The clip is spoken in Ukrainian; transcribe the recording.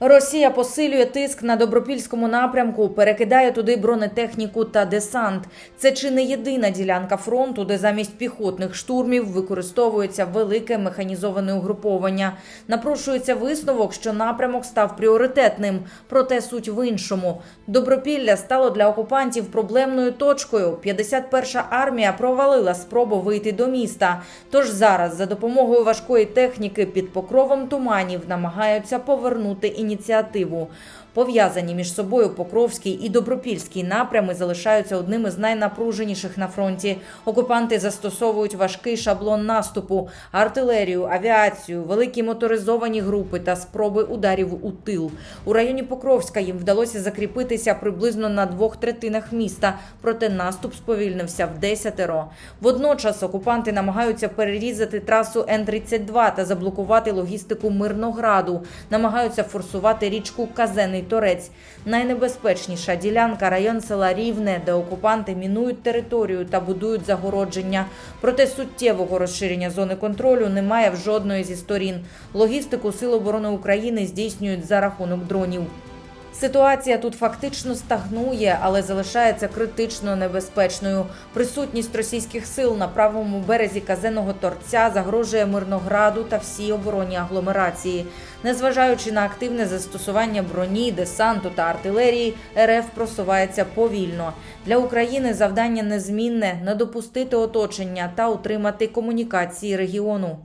Росія посилює тиск на добропільському напрямку, перекидає туди бронетехніку та десант. Це чи не єдина ділянка фронту, де замість піхотних штурмів використовується велике механізоване угруповання. Напрошується висновок, що напрямок став пріоритетним, проте суть в іншому. Добропілля стало для окупантів проблемною точкою. 51-ша армія провалила спробу вийти до міста. Тож зараз за допомогою важкої техніки під покровом туманів намагаються повернути ініціативу. Пов'язані між собою Покровський і Добропільський напрями залишаються одним із найнапруженіших на фронті. Окупанти застосовують важкий шаблон наступу, артилерію, авіацію, великі моторизовані групи та спроби ударів у тил. У районі Покровська їм вдалося закріпитися приблизно на двох третинах міста, проте наступ сповільнився в десятеро. Водночас окупанти намагаються перерізати трасу Н-32 та заблокувати логістику Мирнограду, намагаються форсувати річку Казений Торець. Найнебезпечніша ділянка район села Рівне, де окупанти мінують територію та будують загородження. Проте суттєвого розширення зони контролю немає в жодної зі сторін. Логістику Сил оборони України здійснюють за рахунок дронів. Ситуація тут фактично стагнує, але залишається критично небезпечною. Присутність російських сил на правому березі казеного торця загрожує Мирнограду та всій обороні агломерації. Незважаючи на активне застосування броні, десанту та артилерії, РФ просувається повільно. Для України завдання незмінне не допустити оточення та утримати комунікації регіону.